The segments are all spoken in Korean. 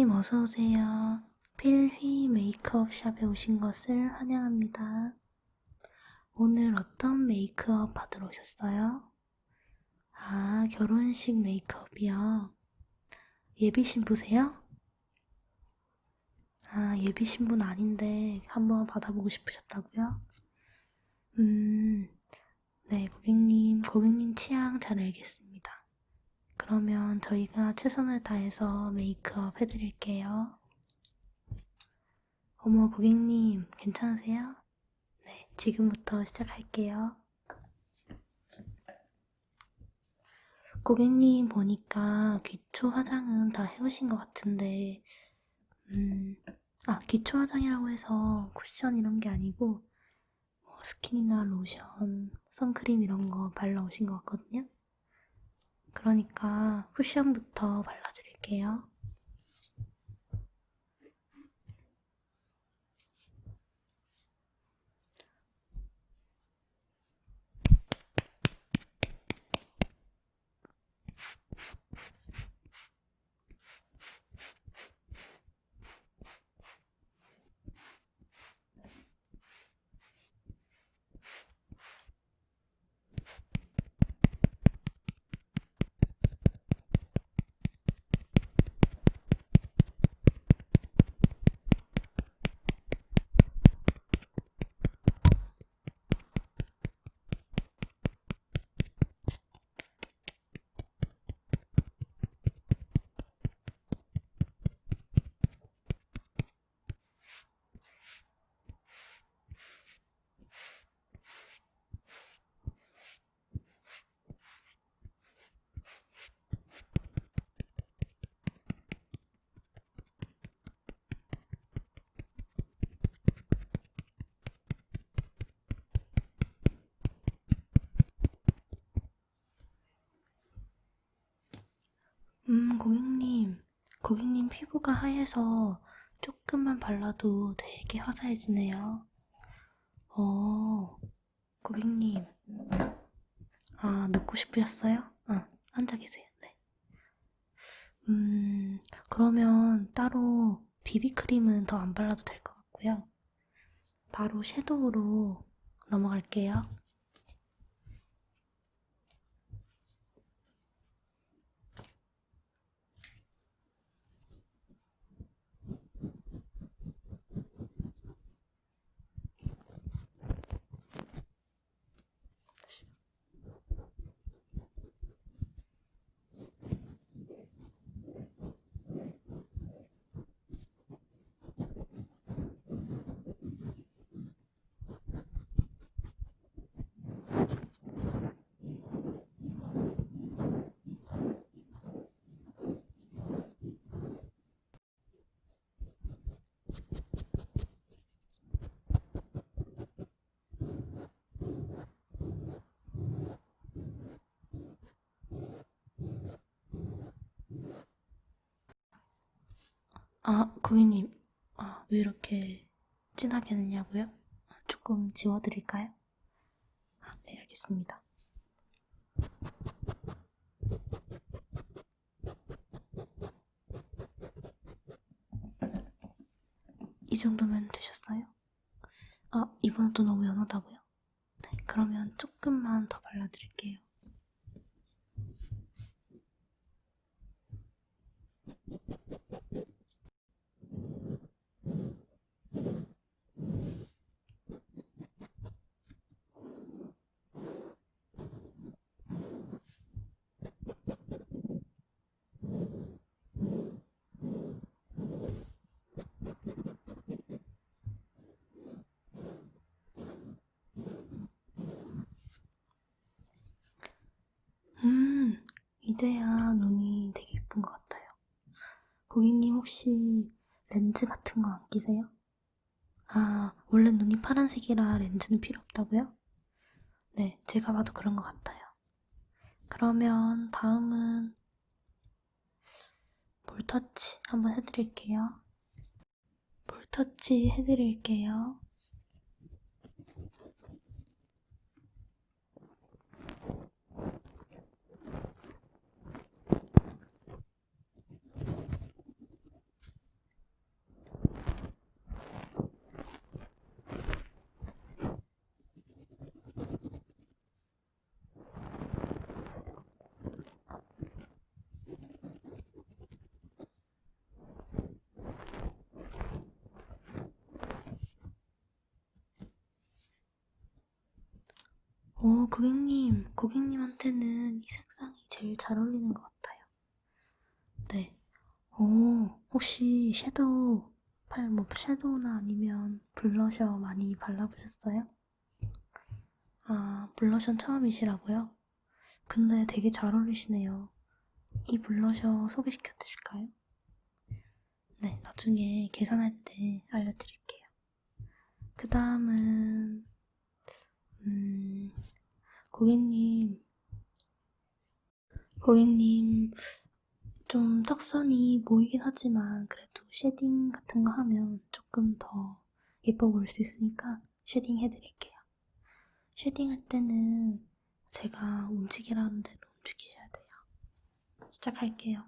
고객님 어서오세요. 필휘 메이크업 샵에 오신 것을 환영합니다. 오늘 어떤 메이크업 받으러 오셨어요? 아, 결혼식 메이크업이요. 예비 신부세요? 아, 예비 신부는 아닌데 한번 받아보고 싶으셨다고요? 음, 네, 고객님, 고객님 취향 잘 알겠습니다. 그러면 저희가 최선을 다해서 메이크업 해드릴게요. 어머, 고객님, 괜찮으세요? 네, 지금부터 시작할게요. 고객님 보니까 기초 화장은 다 해오신 것 같은데, 음, 아, 기초 화장이라고 해서 쿠션 이런 게 아니고, 뭐 스킨이나 로션, 선크림 이런 거 발라오신 것 같거든요. 그러니까 쿠션부터 발라드릴게요. 음, 고객님, 고객님 피부가 하얘서 조금만 발라도 되게 화사해지네요. 어, 고객님, 아, 눕고 싶으셨어요? 아, 앉아 계세요. 네. 음, 그러면 따로 비비크림은 더 안 발라도 될 것 같고요. 바로 섀도우로 넘어갈게요. 아, 고객님, 아, 왜 이렇게 진하게 했냐고요? 아, 조금 지워드릴까요? 아, 네, 알겠습니다. 이 정도면 되셨어요? 아, 이번엔 또 너무 연하다고요? 네, 그러면 조금만 더 발라드릴게요. 음, 이제야 눈이 되게 예쁜 것 같아요. 고객님 혹시 렌즈 같은 거 안 끼세요? 아, 원래 눈이 파란색이라 렌즈는 필요 없다고요? 네, 제가 봐도 그런 것 같아요. 그러면 다음은 볼터치 한번 해드릴게요. 볼터치 해드릴게요. 어, 고객님, 고객님한테는 이 색상이 제일 잘 어울리는 것 같아요. 네. 어, 혹시 섀도우, 팔, 뭐, 섀도우나 아니면 블러셔 많이 발라보셨어요? 아, 블러셔 처음이시라고요? 근데 되게 잘 어울리시네요. 이 블러셔 소개시켜 드릴까요? 네, 나중에 계산할 때 알려드릴게요. 그 다음은, 음, 고객님, 고객님, 좀 턱선이 보이긴 하지만 그래도 쉐딩 같은 거 하면 조금 더 예뻐 보일 수 있으니까 쉐딩 해드릴게요. 쉐딩 할 때는 제가 움직이라는 대로 움직이셔야 돼요. 시작할게요.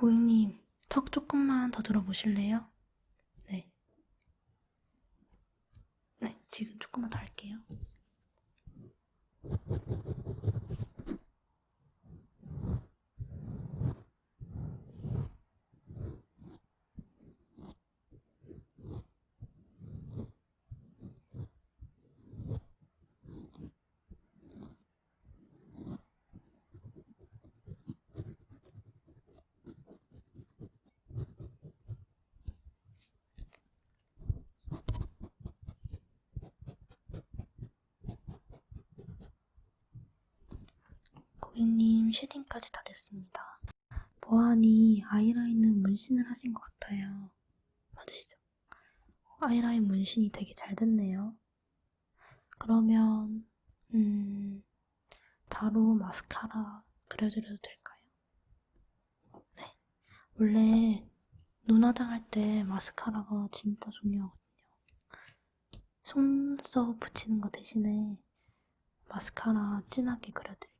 고객님, 턱 조금만 더 들어보실래요? 네. 네, 지금 조금만 더 할게요. 고객님, 쉐딩까지 다 됐습니다. 보아하니 아이라인은 문신을 하신 것 같아요. 맞으시죠? 아이라인 문신이 되게 잘 됐네요. 그러면, 음, 바로 마스카라 그려드려도 될까요? 네. 원래 눈 화장 할 때 마스카라가 진짜 중요하거든요. 속눈썹 붙이는 거 대신에 마스카라 진하게 그려드릴게요.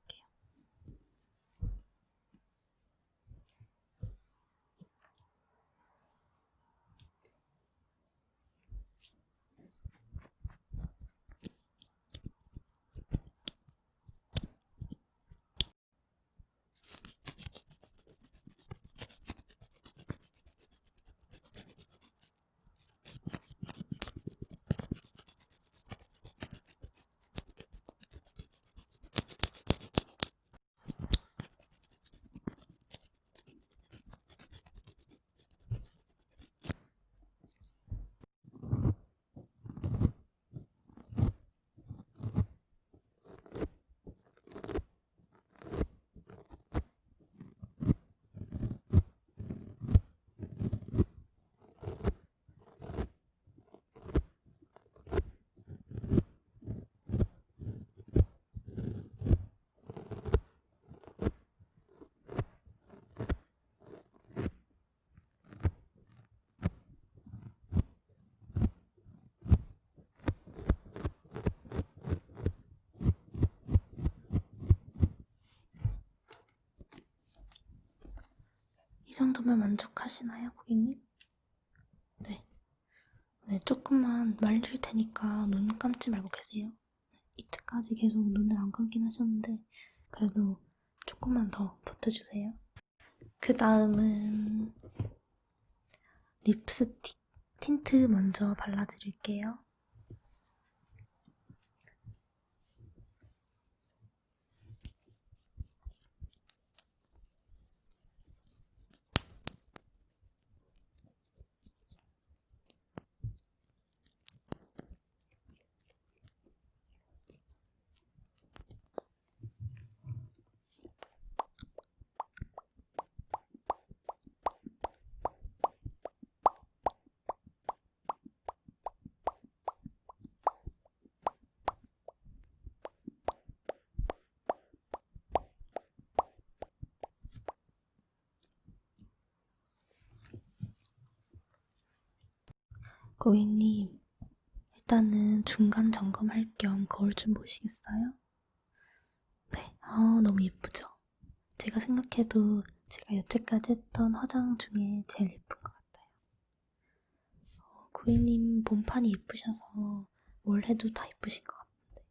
정도면 만족하시나요, 고객님? 네. 네, 조금만 말릴 테니까 눈 감지 말고 계세요. 이때까지 계속 눈을 안 감긴 하셨는데, 그래도 조금만 더 버텨주세요. 그 다음은 립스틱 틴트 먼저 발라드릴게요. 고객님, 일단은 중간 점검할 겸 거울 좀 보시겠어요? 네, 아, 너무 예쁘죠? 제가 생각해도 제가 여태까지 했던 화장 중에 제일 예쁜 것 같아요. 어, 고객님 몸판이 예쁘셔서 뭘 해도 다 예쁘신 것 같은데.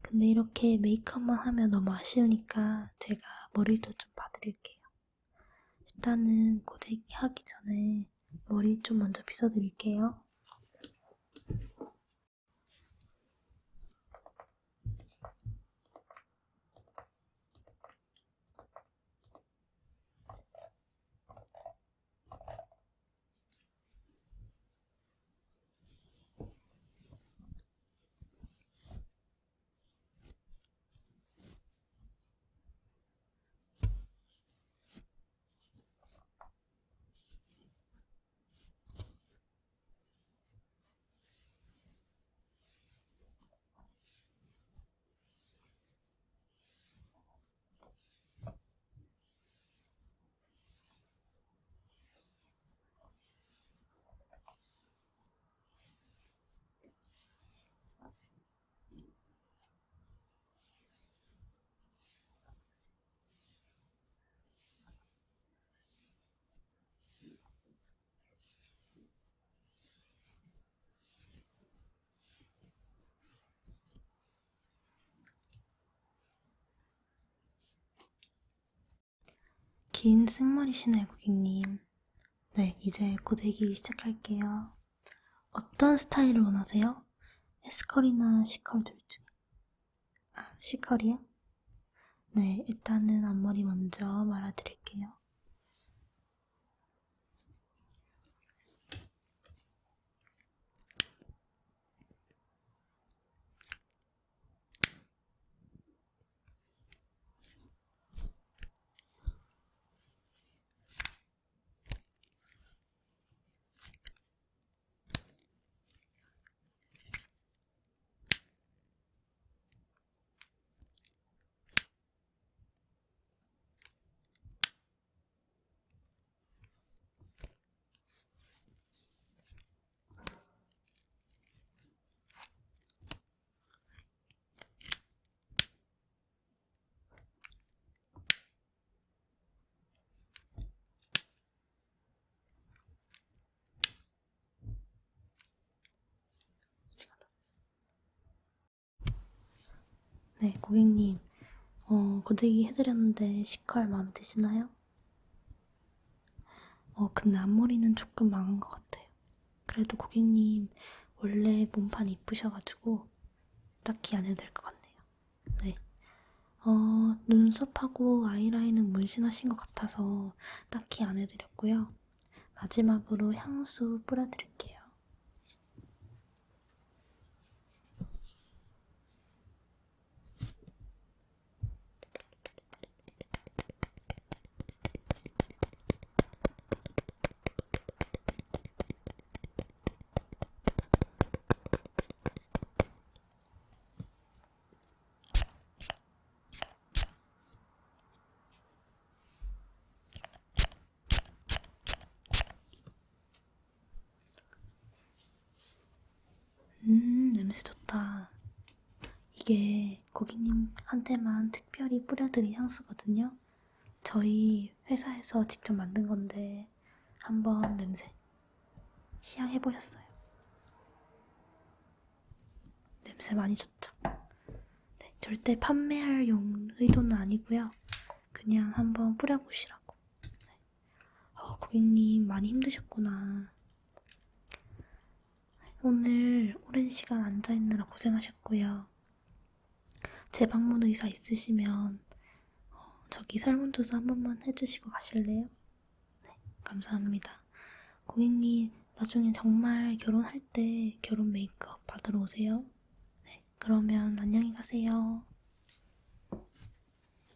근데 이렇게 메이크업만 하면 너무 아쉬우니까 제가 머리도 좀 봐드릴게요. 일단은 고데기 하기 전에 머리 좀 먼저 빗어드릴게요. 긴 생머리시네요, 고객님. 네, 이제 고데기 시작할게요. 어떤 스타일을 원하세요? S컬이나 C컬 둘 중에. 아, C컬이요? 네, 일단은 앞머리 먼저 말아드릴게요. 네, 고객님. 어, 고데기 해드렸는데 C컬 마음에 드시나요? 어, 근데 앞머리는 조금 망한 것 같아요. 그래도 고객님 원래 몸판 이쁘셔가지고 딱히 안 해도 될 것 같네요. 네. 어, 눈썹하고 아이라인은 문신하신 것 같아서 딱히 안 해드렸고요. 마지막으로 향수 뿌려드릴게요. 음, 냄새 좋다. 이게 고객님한테만 특별히 뿌려드린 향수거든요. 저희 회사에서 직접 만든 건데 한번 냄새 시향해 보셨어요? 냄새 많이 좋죠? 네, 절대 판매할 용 의도는 아니고요. 그냥 한번 뿌려보시라고. 네. 어, 고객님 많이 힘드셨구나. 오늘 오랜 시간 앉아있느라 고생하셨고요. 재방문 의사 있으시면 어, 저기 설문조사 한 번만 해주시고 가실래요? 네, 감사합니다. 고객님, 나중에 정말 결혼할 때 결혼 메이크업 받으러 오세요. 네, 그러면 안녕히 가세요.